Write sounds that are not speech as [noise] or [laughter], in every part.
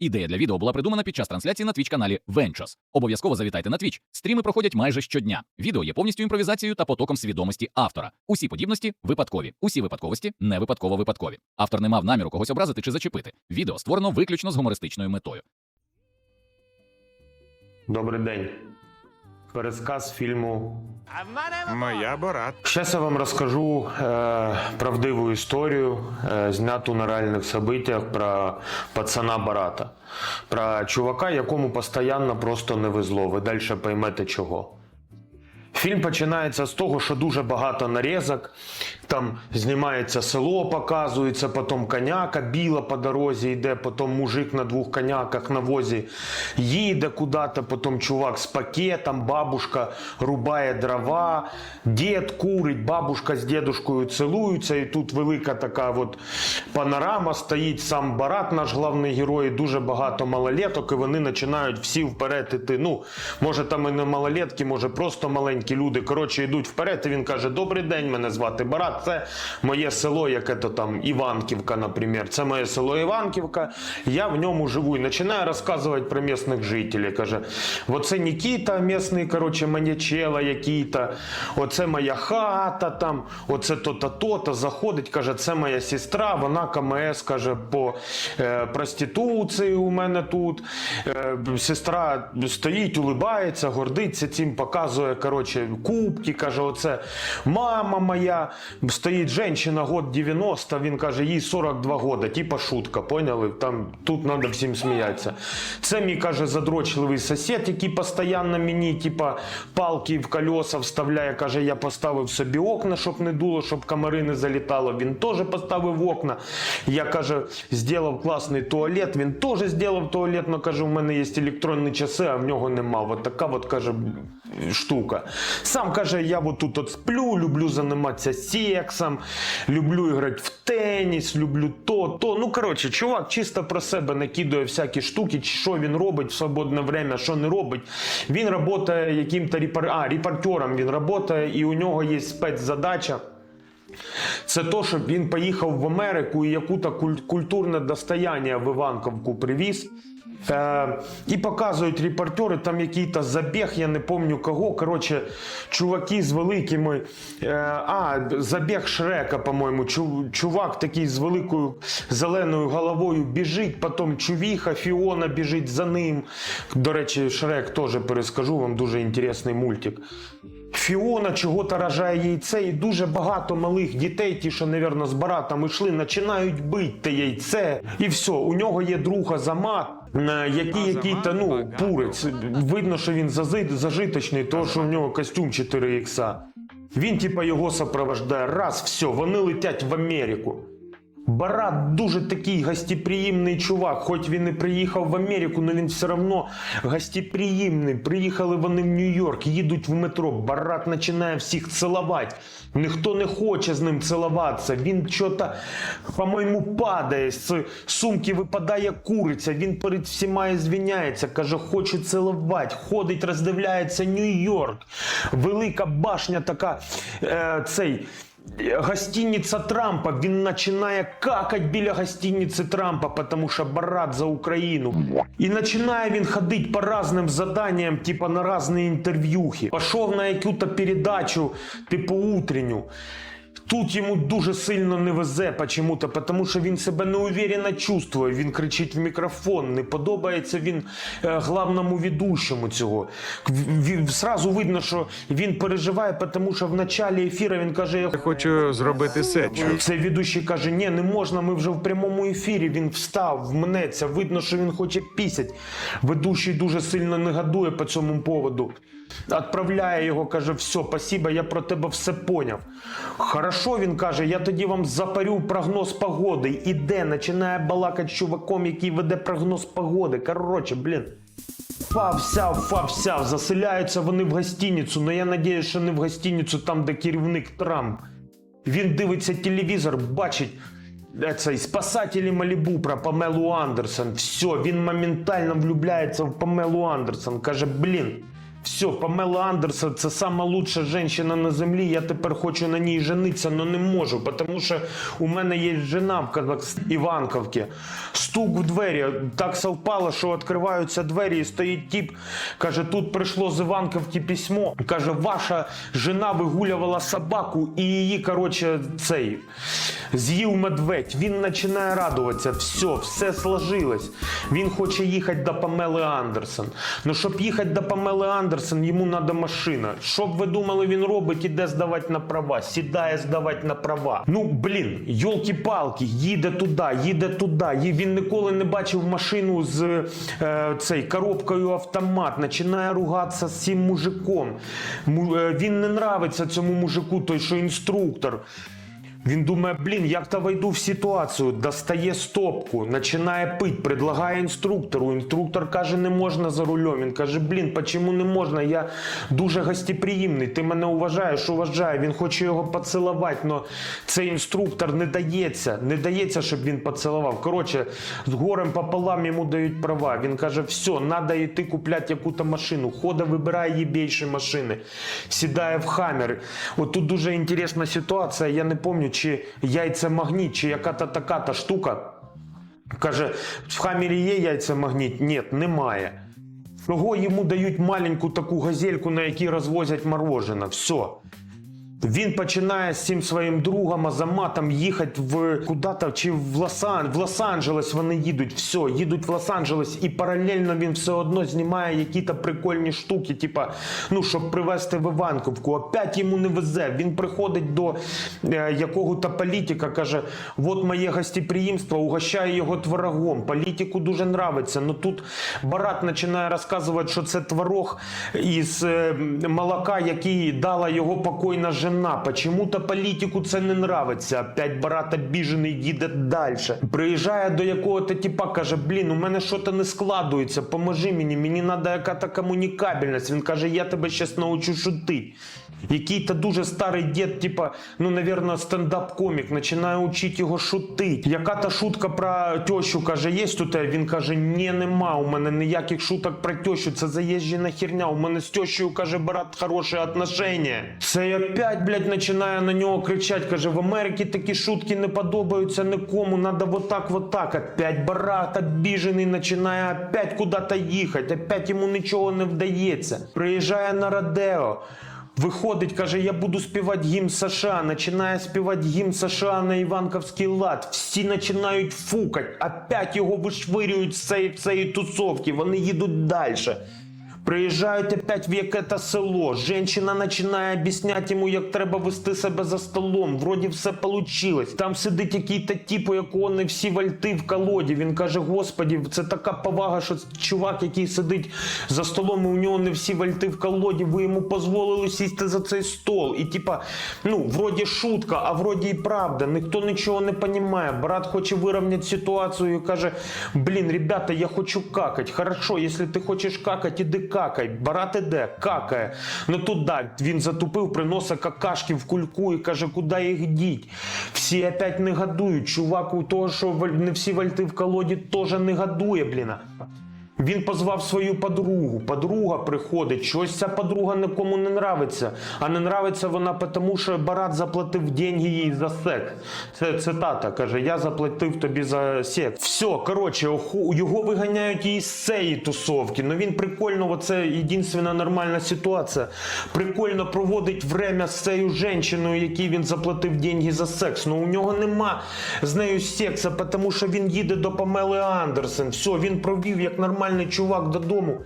Ідея для відео була придумана під час трансляції на Twitch каналі Ventures. Обов'язково завітайте на Twitch. Стріми проходять майже щодня. Відео є повністю імпровізацією та потоком свідомості автора. Усі подібності випадкові, усі випадковості не випадково випадкові. Автор не мав наміру когось образити чи зачепити. Відео створено виключно з гумористичною метою. Добрий день. Пересказ фільму. Моя Борат. Зараз я вам розкажу е, правдиву історію, е, зняту на реальних событиях про пацана Барата. Про чувака, якому постійно просто не везло. Ви далі поймете чого. Фільм починається з того, що дуже багато нарізок. Там знімається село, показується, потім коняка біла по дорозі йде, потім мужик на двох коняках на возі їде куди-то, потім чувак з пакетом, бабушка рубає дрова, дід курить, бабушка з дідушкою цілуються, і тут велика така от панорама стоїть, сам Барат, наш головний герой, дуже багато малолеток, і вони починають всі вперед іти. Ну, може там і не малолетки, може просто маленькі люди. Коротше, йдуть вперед, і він каже: Добрий день, мене звати Барат. Це моє село, яке то там Іванківка, наприклад. Це моє село Іванківка. Я в ньому живу. І починає розказувати про місцевих жителів. Каже: оце Нікіта, місний, коротше, манячела який-то, оце моя хата там, оце то-то, то-то. Заходить, каже, це моя сестра, вона КМС, каже, по е, проституції у мене тут. Е, сестра стоїть, улибається, гордиться цим, показує, коротше, кубки, каже, оце мама моя. Стоїть жінка, год 90, він каже, їй 42 года, типа шутка, поняли? Там, тут треба всім сміятися. Це мій, каже, задрочливий сусід, який постійно мені, типа, палки в колеса вставляє, каже, я поставив собі окна, щоб не дуло, щоб комари не залітало. Він теж поставив окна. Я, каже, зробив класний туалет, він теж зробив туалет, але, каже, у мене є електронні часи, а в нього нема. От така от, каже, штука. Сам каже, я от тут от сплю, люблю займатися сексом, люблю грати в теніс, люблю то, то. Ну, коротше, чувак чисто про себе накидує всякі штуки, що він робить в свободне время, що не робить. Він працює яким-то репор... репортером, він працює, і у нього є спецзадача. Це то, щоб він поїхав в Америку і яку-то культурне достояння в Іванковку привіз. Е, і показують репортери, там який-то забіг, я не пам'ятаю кого. Коротше, чуваки з великими. Е, а, забіг Шрека, по-моєму. Чу- чувак такий з великою зеленою головою біжить, потім чувіха, Фіона біжить за ним. До речі, Шрек теж перескажу вам дуже інтересний мультик. Фіона чого-то рожає яйце, і дуже багато малих дітей, ті, що, мабуть, з баратом йшли, починають бити те яйце. І все, у нього є друг Азамат, е, який який-то, ну, пурець. Видно, що він зажиточний, тому що у нього костюм 4 ікса. Він, типа, його сопровождає. Раз, все, вони летять в Америку. Барат дуже такий гостеприємний чувак. Хоч він і приїхав в Америку, але він все одно гостеприємний. Приїхали вони в Нью-Йорк, їдуть в метро. Барат починає всіх цілувати. Ніхто не хоче з ним цілуватися. Він що-то, по-моєму, падає. З сумки випадає куриця. Він перед всіма звіняється. Каже, хочу цілувати. Ходить, роздивляється Нью-Йорк. Велика башня така. Е, цей. Гостиниця Трампа, він починає какать біля гостиниці Трампа, тому що Барат за Україну. І починає він ходити по різним заданням, типа на різні інтерв'юхи. Пішов на якусь передачу, типу утренню. Тут йому дуже сильно не везе почему-то, тому що він себе неуверенно чувствує. Він кричить в мікрофон. Не подобається він е, главному ведущому цього. В- в- Сразу видно, що він переживає, тому що в началі ефіру він каже: я хочу зробити сечу. цей ведучий каже: ні, не можна, ми вже в прямому ефірі. Він встав, вмнеться. Видно, що він хоче пісять. Ведучий дуже сильно негодує по цьому поводу. Отправляє його, каже: все, спасибо, я про тебе все поняв. Хорошо, він каже, я тоді вам запарю прогноз погоди. Іде, починає балакати чуваком, який веде прогноз погоди. Коротше, блін. Фа-всяв, фа-всяв, заселяються вони в гостиницю, але я надіюся, що не в гостиницю, там, де керівник Трамп. Він дивиться телевізор, бачить е, цей спасателі Малібу про Памелу Андерсон. Все, він моментально влюбляється в Памелу Андерсон. Каже, блін, Все, Памела Андерсон це сама лучша жінка на землі. Я тепер хочу на ній жениться, але не можу, тому що у мене є жена в Казахс- Іванковці. Стук в двері. Так совпало, що відкриваються двері і стоїть тіп. Каже, тут прийшло з Іванковки письмо. Каже, ваша жена вигулювала собаку і її, коротше, цей з'їв медведь. Він починає радуватися. Все, все сложилось. Він хоче їхати до Памели Андерсон. Ну, щоб їхати до Памели Андерсон, йому треба машина. Що б ви думали, він робить, іде здавати на права, сідає здавати на права. Ну, блін, йолки-палки, їде туди, їде туди. Він ніколи не бачив машину з е, цей, коробкою автомат. Починає ругатися з цим мужиком. Му- е, він не нравиться цьому мужику, той, що інструктор. Він думає, блін, як то войду в ситуацію, достає стопку, починає пить, предлагає інструктору. Інструктор каже, не можна за рулем. Він каже, блін, чому не можна? Я дуже гостеприємний, ти мене уважаєш, уважаю. Він хоче його поцілувати, але цей інструктор не дається, не дається, щоб він поцілував. Коротше, з горем пополам йому дають права. Він каже, все, треба йти купляти яку-то машину. Хода вибирає більше машини, сідає в хаммер. От тут дуже інтересна ситуація. Я не пам'ятаю, чи яйцемагніт, чи яка-то така-то штука. Каже, в хамері є яйцемагніт? Ні, немає. Чого йому дають маленьку таку газельку, на якій розвозять морожене? Все. Він починає з цим своїм другом Азаматом їхати в куди-то чи в Лос-Ан- в Лос-Анджелес вони їдуть. Все, їдуть в Лос-Анджелес, і паралельно він все одно знімає якісь прикольні штуки, типа, ну, щоб привезти в Іванковку. Опять йому не везе. Він приходить до е, якого-то політика, каже: от моє гостеприємство, угощає його творогом. Політику дуже нравиться. Ну тут Барат починає розказувати, що це творог із е, молока, який дала його покойна жена. Почему-то політику це не нравиться. Опять Барат обіжений їде далі. Приїжджає до якого-то типа, каже: блін, у мене щось не складується, поможи мені, мені треба яка-то комунікабельність. Він каже, я тебе зараз научу шутити. Який-то дуже старий дід, типа, ну, навірно, стендап-комік, починає учити його шутити. Яка-то шутка про тещу каже, є тут? Він каже, ні, нема. У мене ніяких шуток про тещу. Це заїжджена херня. У мене з тещою, каже, брат, хороші отношення. Це опять, блядь, починає на нього кричати. Каже, в Америці такі шутки не подобаються нікому. Надо вот так, вот так. Опять барат обіжений, починає опять куди-то їхати. Опять йому нічого не вдається. Приїжджає на Родео. Виходить, каже, я буду співати гімн США. Починає співати гімн США на Іванковський лад. Всі починають фукати. Опять його вишвирюють з цієї тусовки. Вони їдуть далі. Приїжджають опять в яке-то село. Женщина починає об'ясняти йому, як треба вести себе за столом. Вроді все вийшло. Там сидить який-то тип, у якого не всі вальти в колоді. Він каже: Господі, це така повага, що чувак, який сидить за столом, і у нього не всі вальти в колоді. Ви йому дозволили сісти за цей стол. І типа, ну, вроді шутка, а вроді і правда. Ніхто нічого не розуміє. Брат хоче вирівняти ситуацію і каже: Блін, ребята, я хочу какать. Хорошо, якщо ти хочеш какать, іди какай. барате іде, какає. Ну тут да, він затупив, приносить какашки в кульку і каже, куди їх діть. Всі опять негодують. Чувак у того, що не всі вальти в колоді, теж не гадує, блін. Він позвав свою подругу. Подруга приходить. Щось ця подруга нікому не нравиться. А не нравиться вона тому, що Барат заплатив деньги їй за секс. Це цитата. Каже: Я заплатив тобі за секс. Все, коротше, його виганяють із цієї тусовки. Ну він прикольно, оце єдина нормальна ситуація. Прикольно проводить время з цією жінкою, якій він заплатив деньги за секс. Ну у нього нема з нею секса, тому що він їде до Памели Андерсен. Все, він провів як нормальний чувак додому.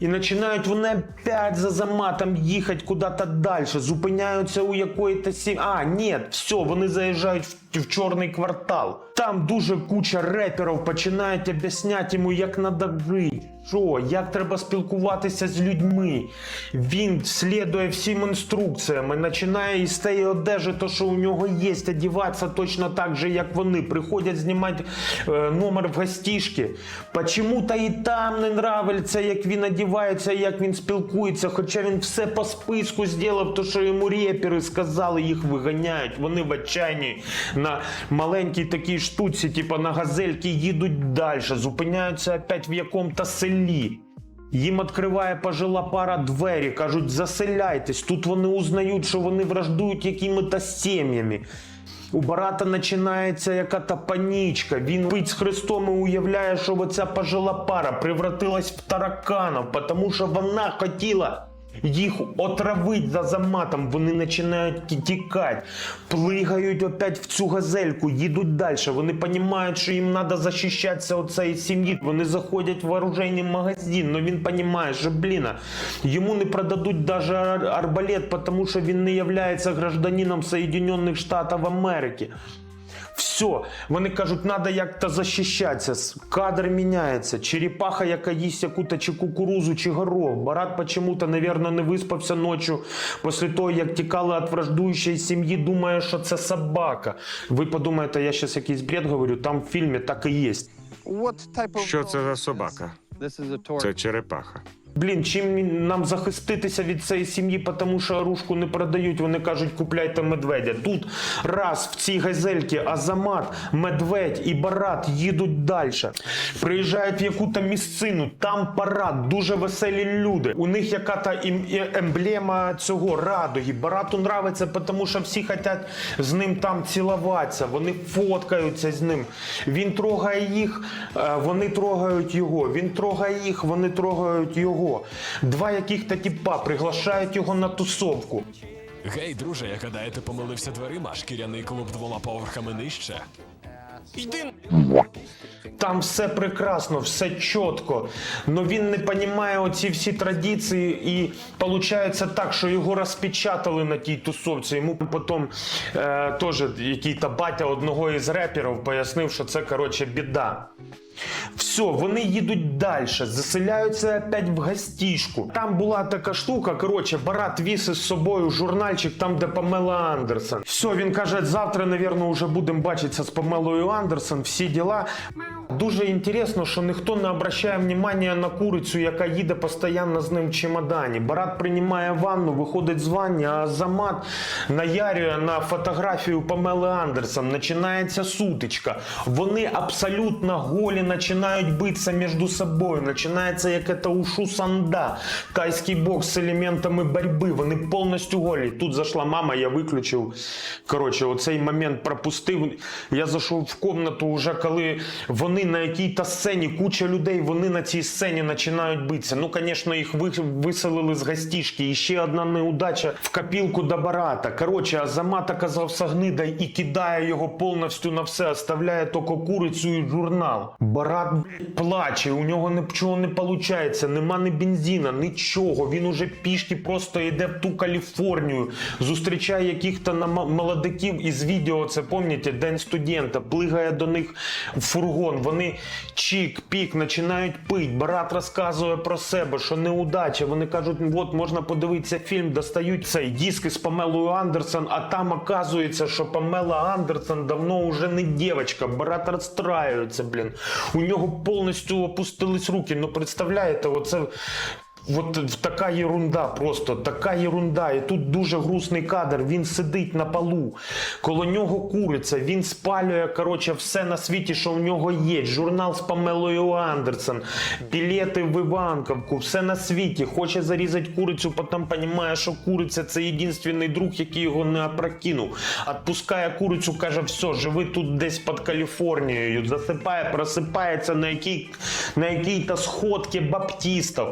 І починають вони опять за заматом їхати куди-то далі, зупиняються у якої-то сі. А, ні, все, вони заїжджають в, в чорний квартал. Там дуже куча реперів починають об'ясняти йому, як треба жити. Що, як треба спілкуватися з людьми. Він слідує всім інструкціям і починає із тієї одежі, то що у нього є, одягатися точно так же, як вони. Приходять знімати е, номер в гостішки. Почему-то і там не нравиться, як він одягається, як він спілкується. Хоча він все по списку зробив, то що йому репери сказали, їх виганяють. Вони в отчаянні на маленькій такій штуці, типу на газельки, їдуть далі, зупиняються опять в якому-то селі. Їм відкриває пожила пара двері, кажуть, заселяйтесь. Тут вони узнають, що вони враждують якими-то сім'ями. У Барата починається яка-то панічка. Він пить з Христом і уявляє, що оця пожила пара превратилась в тараканів, тому що вона хотіла їх отравити за заматом. Вони починають тікати, плигають опять в цю газельку, їдуть далі. Вони розуміють, що їм треба захищатися від цієї сім'ї. Вони заходять в оружейний магазин, але він розуміє, що блін, йому не продадуть навіть арбалет, тому що він не є гражданином Соединенных Штатів Америки. Все, вони кажуть, треба як-то захищатися. Кадр міняється. Черепаха, яка їсть яку-то чи кукурузу, чи горох. Барат почему-то, наверное, не виспався ночі після того, як тікали від враждуючої сім'ї, думає, що це собака. Ви подумаєте, я зараз якийсь бред говорю, там в фільмі так і є. Що це за собака? Це черепаха. Блін, чим нам захиститися від цієї сім'ї, тому що оружку не продають. Вони кажуть, купляйте медведя. Тут раз в цій газельці Азамат, медведь і Барат їдуть далі. Приїжджають в яку-то місцину, там парад, дуже веселі люди. У них яка-то ім- е- емблема цього радуги. Барату нравиться, тому що всі хочуть з ним там цілуватися. Вони фоткаються з ним. Він трогає їх, е, вони трогають його. Він трогає їх, вони трогають його. Два яких-то тіпа приглашають його на тусовку. Гей, друже, я гадаю, ти помилився дверима, шкіряний клуб двома поверхами нижче. Йди Там все прекрасно, все чітко. Но він не розуміє оці всі традиції, і виходить так, що його розпечатали на тій тусовці. Йому потім е, теж який-то батя одного із реперів пояснив, що це коротше біда. Все, вони їдуть далі, заселяються опять в гостішку. Там була така штука. Коротше, Барат віз із собою журнальчик, там, де Памела Андерсон. Все, він каже, завтра, навірно, вже будемо бачитися з Памелою Андерсон, всі діла. Дуже інтересно, що ніхто не обращає внимання на курицю, яка їде постійно з ним в чемодані. Барат приймає ванну, виходить з ванні, а Замат наярює на фотографію Памели Андерсон. Починається сутичка. Вони абсолютно голі починають битися між собою. Починається як це ушу санда, тайський бокс з елементами боротьби. Вони повністю голі. Тут зайшла мама, я виключив. Коротше, оцей момент пропустив. Я зайшов в комнату, вже коли вони на якій-то сцені, куча людей, вони на цій сцені починають битися. Ну, звісно, їх виселили з гостішки. І ще одна неудача в копілку до барата. Коротше, Азамат оказався гнидой і кидає його повністю на все, оставляє тільки курицю і журнал. Барат плаче, у нього нічого не виходить, нема ні бензина, нічого. Він уже пішки просто йде в ту Каліфорнію, зустрічає яких-то молодиків із відео, це пам'ятаєте, День студента, плигає до них в фургон. Вони чік-пік починають пити. Брат розказує про себе, що неудача. Вони кажуть, от можна подивитися фільм, достають цей диск із Памелою Андерсон, а там оказується, що Памела Андерсон давно вже не дівчинка. Брат розстраюється, блін. У нього повністю опустились руки. Ну представляєте, оце. От така єрунда, просто така єрунда. І тут дуже грустний кадр. Він сидить на полу, коло нього куриця, він спалює коротше, все на світі, що в нього є. Журнал з Памелою Андерсон, білети в Іванковку, все на світі. Хоче зарізати курицю, потім розуміє, що куриця це єдиний друг, який його не опрокинув. Отпускає курицю, каже, все, живи тут десь під Каліфорнією. Засипає, просипається на якій, на якій-то сходці баптістів.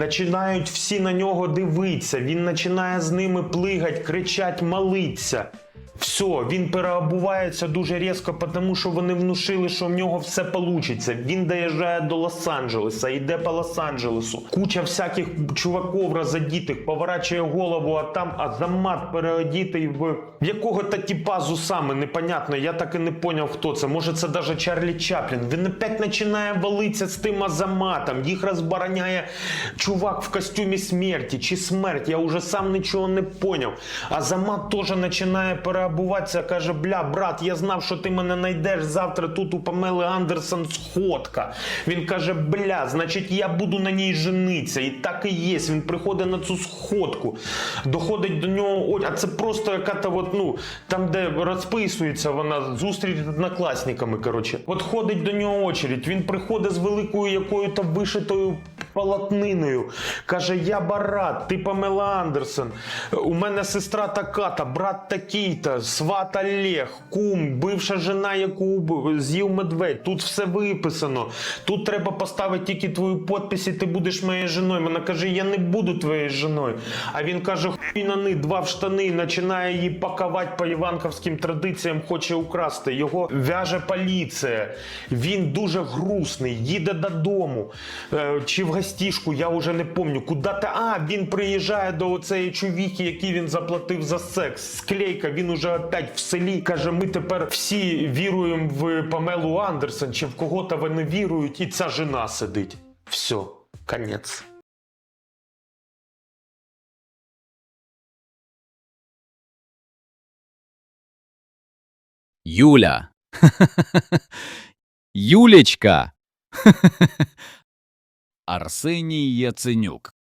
Починають всі на нього дивитися. Він починає з ними плигать, кричать, молитися. Все, він переобувається дуже різко, тому що вони внушили, що в нього все вийде. Він доїжджає до Лос-Анджелеса, йде по Лос-Анджелесу. Куча всяких чуваків розодітих, поворачує голову, а там Азамат переодітий в, в якого-то типа з непонятно. Я так і не поняв, хто це. Може, це навіть Чарлі Чаплін. Він опять починає валитися з тим Азаматом. Їх розбороняє чувак в костюмі смерті чи смерть. Я вже сам нічого не поняв. Азамат теж починає переобуватися, каже: бля, брат, я знав, що ти мене знайдеш завтра тут у Памели Андерсон сходка. Він каже: бля, значить, я буду на ній жениться. І так і є. Він приходить на цю сходку, доходить до нього, а це просто яка-то от, ну, там, де розписується вона, зустріч з однокласниками. Коротше, от ходить до нього очередь. Він приходить з великою якою-то вишитою полотниною. Каже: Я Барат, ти Памела Андерсон. У мене сестра така-та, брат такий-то, сват Олег, кум, бивша жена, яку з'їв медведь. Тут все виписано. Тут треба поставити тільки твою підпис, і ти будеш моєю жіною. Вона каже: Я не буду твоєю жіною. А він каже: хуй на ни, два в штани, починає її пакувати по іванковським традиціям, хоче украсти. Його в'яже поліція. Він дуже грустний, їде додому. Е, чи в гостішку, я вже не пам'ятаю. Куди та а він приїжджає до цієї чувіхи, який він заплатив за секс. Склейка, він уже опять в селі. Каже: ми тепер всі віруємо в Памелу Андерсон, чи в кого-то вони вірують, і ця жена сидить. Все, конець. Юля. [laughs] Юлечка. [laughs] Арсеній Яценюк.